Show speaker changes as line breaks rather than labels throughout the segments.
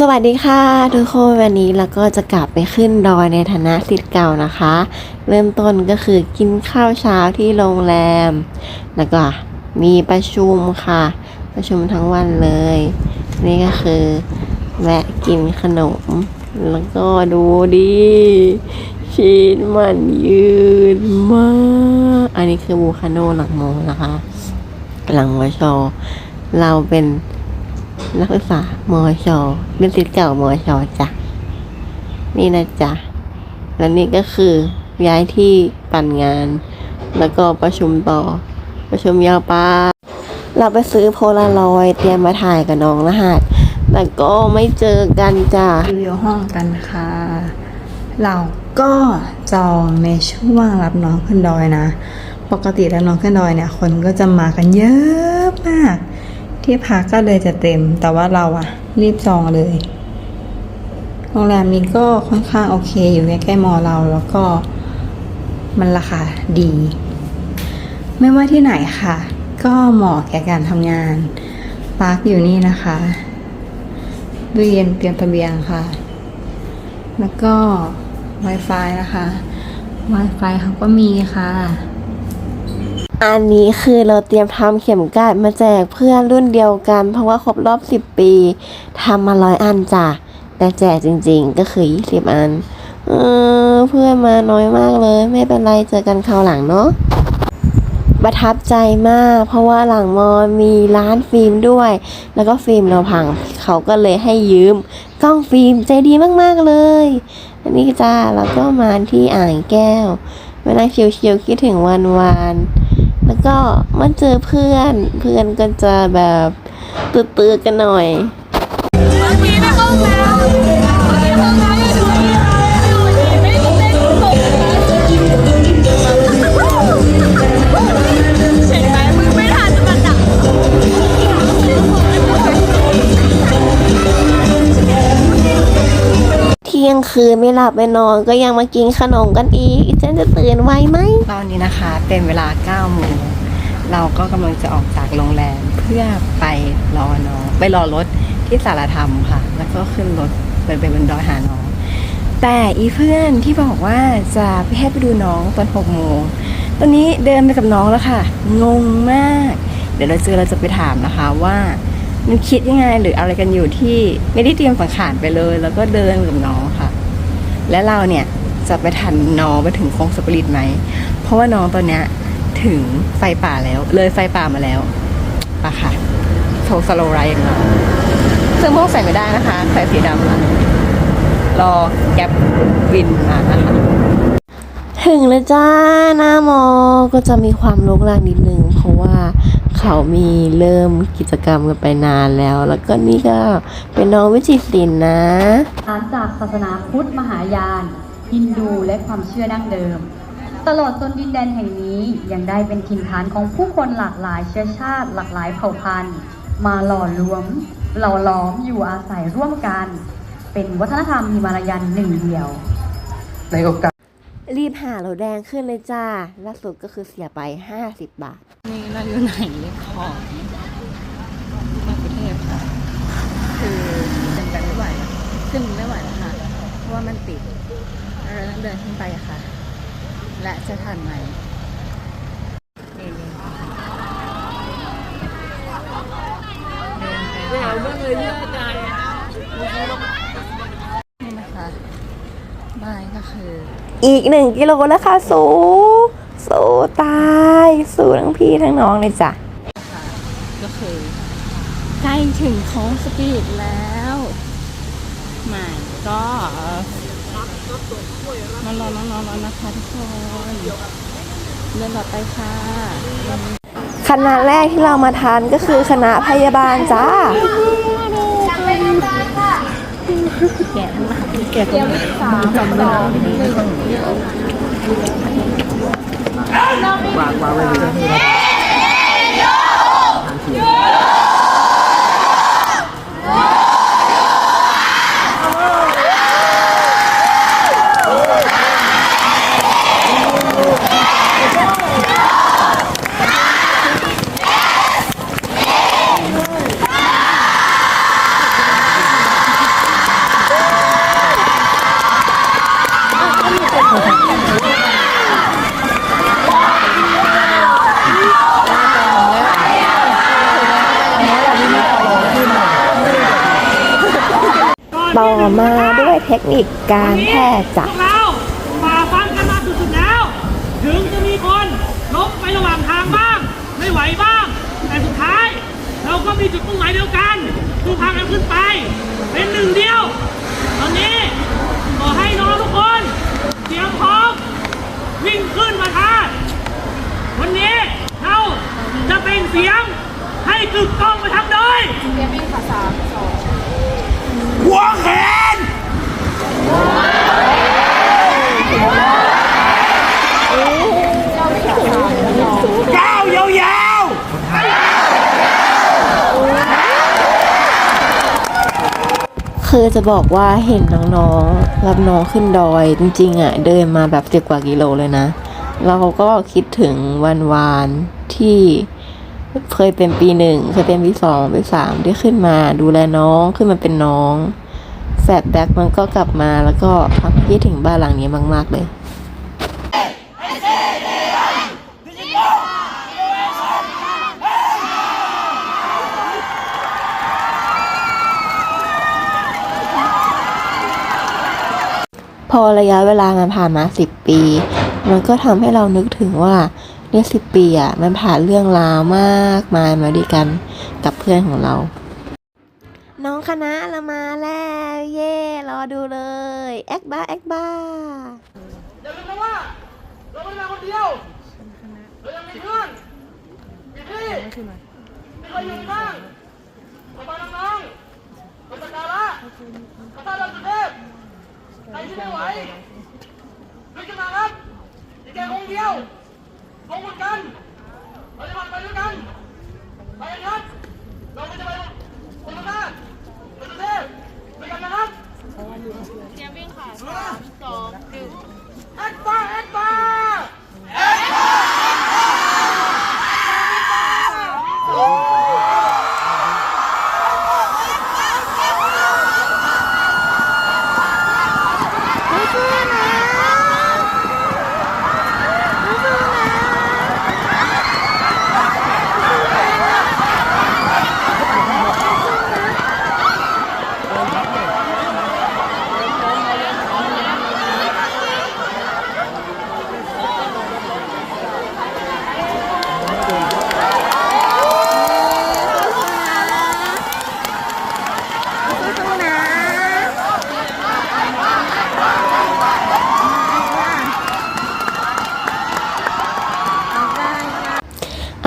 สวัสดีค่ะ ทุกคนวันนี้เราก็จะกลับไปขึ้นดอยในฐานะสิทธิ์เก่านะคะ เริ่มต้นก็คือกินข้าวเช้าที่โรงแรม แล้วก็มีประชุมค่ะ ประชุมทั้งวันเลย นี่ก็คือแวะกินขนม แล้วก็ดูดิชีสมันยืดมาก อันนี้คือบูคาโนหลังโมนะคะ หลังวชเราเป็น นักศึกษามอชอเป็นศิษย์เก่ามอชอจ้ะนี่นะจ๊ะและนี่ก็คือย้ายที่ปั่นงาน แล้วก็ประชุมต่อ ประชุมยาวป้า เราไปซื้อโพลารอยเตรียมมาถ่ายกับน้องรหัสแต่ก็ไม่เจอกันจ้ะ
รีวิวห้องกันค่ะ เราก็จองในช่วงรับน้องขึ้นดอยนะ ปกติรับน้องขึ้นดอยเนี่ย คนก็จะมากันเยอะมาก ที่พักก็เลยจะเต็ม แต่ว่าเราอะรีบจองเลย โรงแรมนี้ก็ค่อนข้างโอเค อยู่ใกล้ๆมอเราแล้วก็มันราคาดี ไม่ว่าที่ไหนค่ะ ก็เหมาะแก่การทำงานปาร์คอยู่นี่นะคะตู้เย็นเตรียมตะเบียงค่ะ แล้วก็ Wi-Fi นะคะ Wi-Fi เขาก็มีค่ะ
อันนี้คือเราเตรียมทำเข็มกลัดมาแจกเพื่อนรุ่นเดียวกัน เพราะว่าครบรอบ 10 ปีทำมาร้อยอันจ้ะ แต่แจกจริงๆ ก็คือ 20 อัน เออเพื่อนมาน้อยมากเลย ไม่เป็นไรเจอกันคราวหลังเนาะประทับใจมาก เพราะว่าหลังมอมีร้านฟิล์มด้วย แล้วก็ฟิล์มเราพัง เขาก็เลยให้ยืม กล้องฟิล์มใจดีมากๆเลย อันนี้จ้าแล้วก็มาที่อ่างแก้วมานั่งชิวๆคิดถึงวันวานๆ แล้วก็มาเจอเพื่อน เพื่อนก็จะแบบตื้อๆกันหน่อย
มีในห้องน้ำในห้องน้ำอยเที่
ยงคืนไม่หลับไม่นอนก็ยังมากินขนมกันอีกฉันจะตื่นไวไหม
ตอนนี้นะคะ เป็นเวลา9โมง เราก็กำลังจะออกจากโรงแรมเพื่อไปรอน้องไปรอรถที่สารธรรมค่ะ แล้วก็ขึ้นรถไปไปบนดอยหาน้อง แต่อีเพื่อนที่บอกว่าจะไปให้ไปดูน้องตอน6โมงตอนนี้เดินไปกับน้องแล้วค่ะ งงมาก เดี๋ยวเราเจอเราจะไปถามนะคะว่ามันคิดยังไงหรืออะไรกันอยู่ที่ไม่ได้เตรียมสังขารไปเลย แล้วก็เดินกับน้องค่ะ และเราเนี่ยจะไปทันน้องไปถึงโค้งสปริตไหม เพราะว่าน้องตอนเนี้ย ถึงไฟป่าแล้ว เลยไฟป่ามาแล้วปะค่ะโชว์สโลว์ไรอย่างเราเสื้อม่วงใส่ไม่ได้นะคะใส่สีดำค่ะรอแก๊ปวินมานะคะ
ถึงแล้วจ้าหน้ามอ ก็จะมีความลุกลานนิดนึง เพราะว่าเขามีเริ่มกิจกรรมกันไปนานแล้ว แล้วก็นี่ก็เป็นน้องวิจิตรศิลป์นะ
ฐานจากศาสนาพุทธมหายานฮินดูและความเชื่อดั้งเดิม ตลอดจนดินแดนแห่งนี้ยังได้เป็นถิ่นฐานของผู้คนหลากหลายเชื้อชาติ หลากหลายเผ่าพันธุ์ มาหล่อรวมหล่อล้อมอยู่อาศัยร่วมกัน เป็นวัฒนธรรมฮิมาลายันหนึ่งเดียว
รีบหาเราแดงขึ้นเลยจ้าล่าสุดก็คือเสียไป 50 บาท
นี่เราอยู่ไหนของมากรุงเทพค่ะ คือเป็นไปไม่ไหวอะขึ้นไม่ไหวแล้วค่ะ เพราะว่ามันติดเราต้องเดินขึ้นไปอะค่ะ และจะทันไหมนี่นี่เดินไปค่ะนี่นะคะบ้านก็คือ
อีกหนึ่งกิโลแล้วค่ะสูสูตายสูทั้งพี่ทั้งน้องเลยจ้ะ
ค่ะก็คือใกล้ถึงโค้งสปีดแล้วหมายก็ มารอน้องๆแล้วนะคะทุกคนเดินต่อไปค่ะ
คณะแรกที่เรามาทานก็คือคณะพยาบาลจ้า
แกะทั้งหลังแกะตรงไหนจำไม่ได้
ต่อมาด้วยเทคนิคการแพทย์จ้ะ
พวกเราฝ่าฟันกันมาสุดๆแล้ว ถึงจะมีคนล้มไประหว่างทางบ้าง ไม่ไหวบ้าง แต่สุดท้าย เราก็มีจุดมุ่งหมายเดียวกันคือพากันขึ้นไป เป็นหนึ่งเดียว ตอนนี้ขอให้น้องทุกคนเตรียมพร้อมวิ่งขึ้นมาทาวันนี้เราจะเป็นเสียงให้กึกก้องไปทั้งโดยเตรียมวิ่งค่ะสาม หัวแขนก้าวยาว
คือจะบอกว่าเห็นน้องๆ รับน้องขึ้นดอยจริงๆอะเดินมาแบบสิบกว่ากิโลเลยนะเราก็คิดถึงวันวานที่ เคยเป็นปีหนึ่งเคยเป็นปีสองปีสามที่ขึ้นมาดูแลน้องขึ้นมาเป็นน้องแฟลชแบ็กมันก็กลับมาแล้วก็ทำให้คิดถึงบ้านหลังนี้มาก ๆ เลยพอระยะเวลามันผ่านมาสิบปี มันก็ทำให้เรานึกถึงว่า เนี่ยสิบปีอะมันผ่านเรื่องราวมากมายมาด้วยกันกับเพื่อนของเรา น้องคณะเรามาแล้ว เย่รอดูเลย แอคบ้าแอคบ้า
อย่าลืมนะว่าเราไม่ได้มาคนเดียวเรายังมีเพื่อนมีพี่มีใครอยู่บ้างขอบคุณน้องๆขอบคุณดาราขอบคุณดาสุเทพใครที่ไม่ไหวลุกขึ้นมาครับอีกแค่องเดียว ลงมือกันไปด้วยกันไปกันครับ เราไม่จะไปคนละหน้าสุเทพด้วยกันนะครับ เตรียมวิ่งค่ะสามสองหนึ่งแอคบ้าแอคบ้า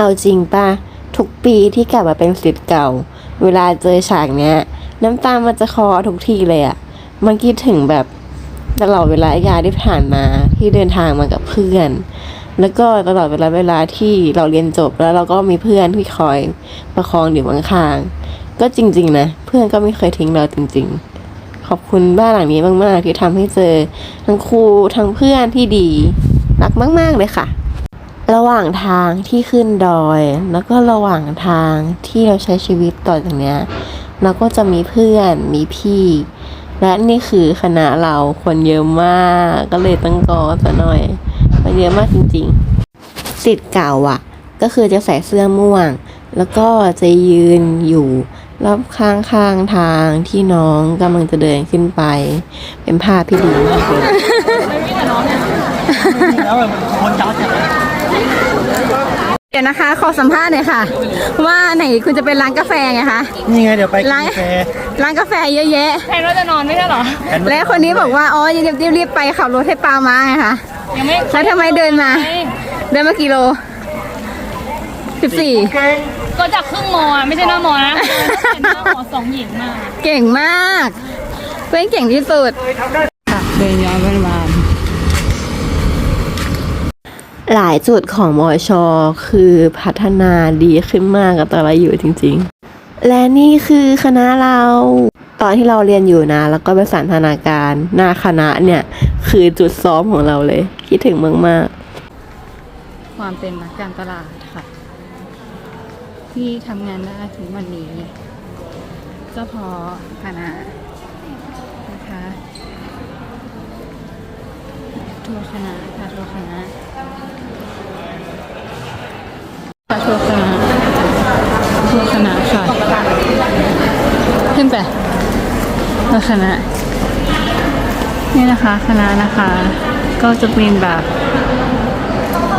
เอาจริงป่ะ ทุกปีที่กลับมาเป็นศิษย์เก่า เวลาเจอฉากเนี้ย น้ำตามันจะคอทุกทีเลยอะ่ะมันคิดถึงแบบตลอดเวลายาที่ผ่านมาที่เดินทางมากับเพื่อน แล้วก็ตลอดเวลาเวลาที่เราเรียนจบแล้วเราก็มีเพื่อนที่คอยประคองอยู่ข้างๆก็จริง ๆ นะ เพื่อนก็ไม่เคยทิ้งเราจริง ๆ ขอบคุณบ้านหลังนี้มาก ๆ ที่ทำให้เจอทั้งครูทั้งเพื่อนที่ดี รักมาก ๆ เลยค่ะ ระหว่างทางที่ขึ้นดอย แล้วก็ระหว่างทางที่เราใช้ชีวิตต่อจากเนี้ยเราก็จะมีเพื่อนมีพี่ และนี่คือคณะเราคนเยอะมากก็เลยต้องกอซะหน่อยมันเยอะมากจริงๆสิทธิ์เก่าอะ ก็คือจะใส่เสื้อม่วง แล้วก็จะยืนอยู่รอบข้างข้างๆทางที่น้องกำลังจะเดินขึ้นไป เป็นภาพที่ดีมากเลย
เดี๋ ยวนะคะ ขอสัมภาษณ์หน่อยค่ะ ว่าไหนคุณจะเป็นร้านกาแฟไงคะ
นี่ไงเดี๋ยวไปกิน
ร้าน
กาแฟ
ร้านกาแฟเยอะแยะ
แทนว่าจะนอนไม่ใช่เหรอ
และคนนี้บอกว่า อ๋อรีบรีบรีบไปขับรถให้ปามาไงคะ
ยังไม่
แล้วทำไมเดินมา เดินมากี่โลสิบสี่
ก็จากครึ่งมออะไม่ใช่หน้ามอนะเป็นหน้าหมอสองหญิงมา
เก่งมากเพื่อนเก่งที่สุด
เดินย้อนวันวาน
หลายจุดของมอชอคือพัฒนาดีขึ้นมากกับตอนเราอยู่จริง ๆ และนี่คือคณะเรา ตอนที่เราเรียนอยู่นะ แล้วก็ไปสันทนาการหน้าคณะเนี่ย คือจุดซ้อมของเราเลย คิดถึงมึงมาก
ความเป็นนักการตลาดค่ะ ที่ทำงานได้ถึงวันนี้ ก็เพอคณะนะคะ ทัวร์คณะค่ะทัวร์คณะค่ะทัวร์คณะทัวร์คณะค่ะขึ้นไป
แล้วคณะนี่นะคะคณะนะคะ ก็จะเป็นแบบ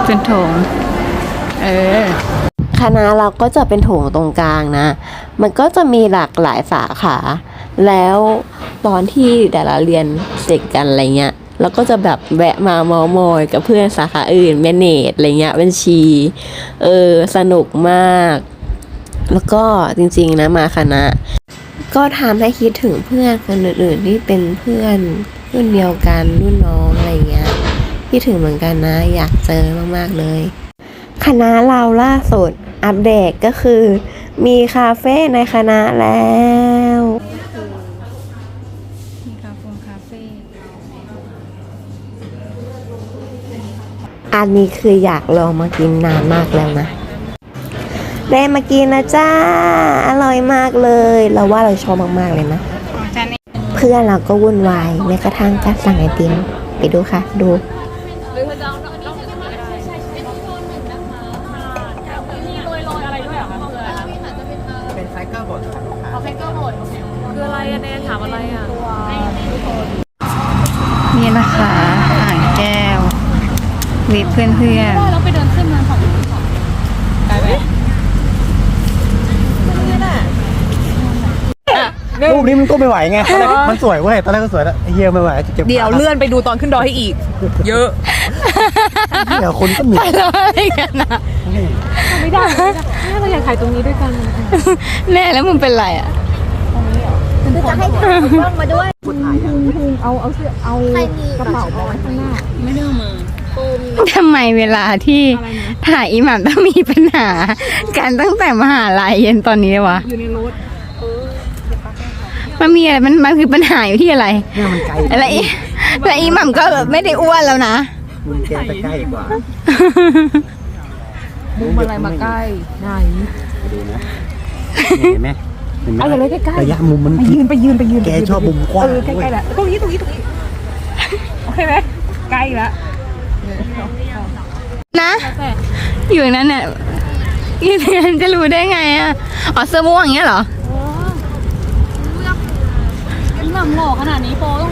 เป็นโถงเออ
คณะเราก็จะเป็นโถงตรงกลางนะ มันก็จะมีหลากหลายสาขา แล้วตอนที่แต่ละเรียนเสร็จกันอะไรเงี้ย เราก็จะแบบแวะมาเมอมอยกับเพื่อนสาขาอื่นแมเนจอะไรเงี้ยบัญชี เออ สนุกมาก แล้วก็จริงๆนะมาคณะ ก็ทำให้คิดถึงเพื่อนคนอื่นๆที่เป็นเพื่อนรุ่นเดียวกันรุ่นน้องอะไรเงี้ยคิดถึงเหมือนกันนะ อยากเจอมากๆเลย คณะเราล่าสุดอัปเดตก็คือ มีคาเฟ่ในคณะแล้ว
มีคาเฟ่คาเฟ่
อันนี้คืออยากลองมากินนานมากแล้วนะ ได้มากินนะจ้า อร่อยมากเลย เราว่าเราชอบมากๆเลยนะ เพื่อนเราก็วุ่นวายแม้กระทั่งการสั่งไอติมไปดูค่ะ ดู
เพื่
อนเพื่อนเราไปเดินขึ้นมาฝั่งนู้นค่ะไปไหม
รูปนี้มันก็ไม่ไหวไงตอนแรกมันสวยเว้ย ตอนแรกก็สวยแล้วไอ้เฮียไม่ไหวจะเก็บ
เดี๋ยวเลื่อนไปดูตอนขึ้นดอยให้อีก เยอะ
เดี๋ยวคนก็มี
อะไรกันนะไม่ได้เราอยากถ่ายตรงนี้ด้วยกันแน่แล้วมึงเป็นไรอะ ทำไมเวลาที่ถ่ายอีหม่ำต้องมีปัญหากันตั้งแต่มหาลัยเย็นตอนนี้วะอยู่ในรถมันมีอะไรมันมันคือปัญหาอยู่ที่อะไร
เนี่ยมันไกล
อะไรอีแล้วอีหม่ำก็แบบไม่ได้อ้วนแล้วนะ
มึงแกไปใกล้กว่า
มุมอะไรมาใกล้ไหน
ดูนะเห็นไหมเห็นไหมอะไรใกล้ระยะมุมมัน
ไปยืนไปยืนไปยืน
แกชอบมุมกว้าง
เออใกล้ๆแหละตรงนี้ตรงนี้ตรงนี้โอเคไหมใกล้แล้ว
นะ อยู่นั้นเนี่ยอยู่นั้นจะรู้ได้ไงอะอ๋อเสื้อม่วงอย่างเงี้ยเหรอ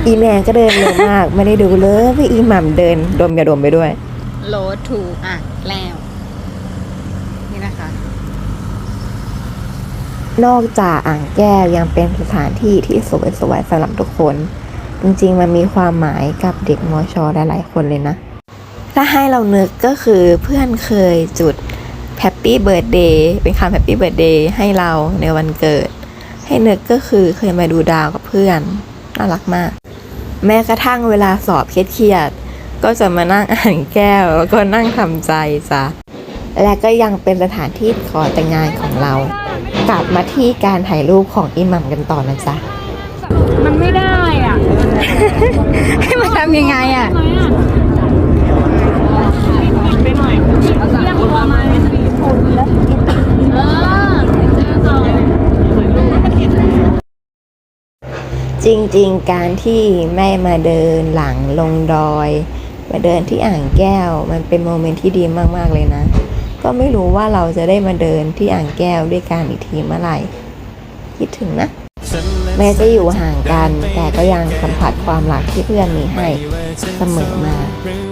อีแมนก็เดินเร็วมาก ไม่ได้ดูเลยว่าอีหม่ำเดินดมยาดมไปด้วย
โลทูอะแล้ว นี่นะคะ
นอกจากอ่างแก้วยังเป็นสถานที่ที่สวยสวยๆสำหรับทุกคน จริงๆมันมีความหมายกับเด็กมอชอหลายๆคนเลยนะ ถ้าให้เรานึกก็คือเพื่อนเคยจุดแฮปปี้เบิร์ดเดย์เป็นคำแฮปปี้เบิร์ดเดย์ให้เราในวันเกิด ให้นึกก็คือเคยมาดูดาวกับเพื่อน น่ารักมาก แม้กระทั่งเวลาสอบเครียดๆก็จะมานั่งอ่านแก้ว แล้วก็นั่งทำใจจ้ะและก็ยังเป็นสถานที่ขอแต่งงานของเรา กลับมาที่การถ่ายรูปของอิหมัมกันต่อนะจ๊ะ
มันไม่ได้อะ ให้มันทำยังไงอะ
จริงๆ การที่แม่มาเดินหลังลงดอย มาเดินที่อ่างแก้ว มันเป็นโมเมนต์ที่ดีมากๆเลยนะ ก็ไม่รู้ว่าเราจะได้มาเดินที่อ่างแก้วด้วยกันอีกทีเมื่อไหร่ คิดถึงนะ แม้จะอยู่ห่างกัน แต่ก็ยังสัมผัสความรักที่เพื่อนมีให้เสมอมา
หรือว่า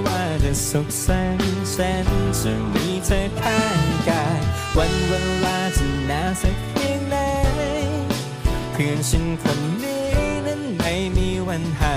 จะสุขสันต์ฉันจะมีเธอข้างกาย วันเวลาจะนานสียงไหเพื่อนฉันคนนี้นั้นไม่มีวันหาย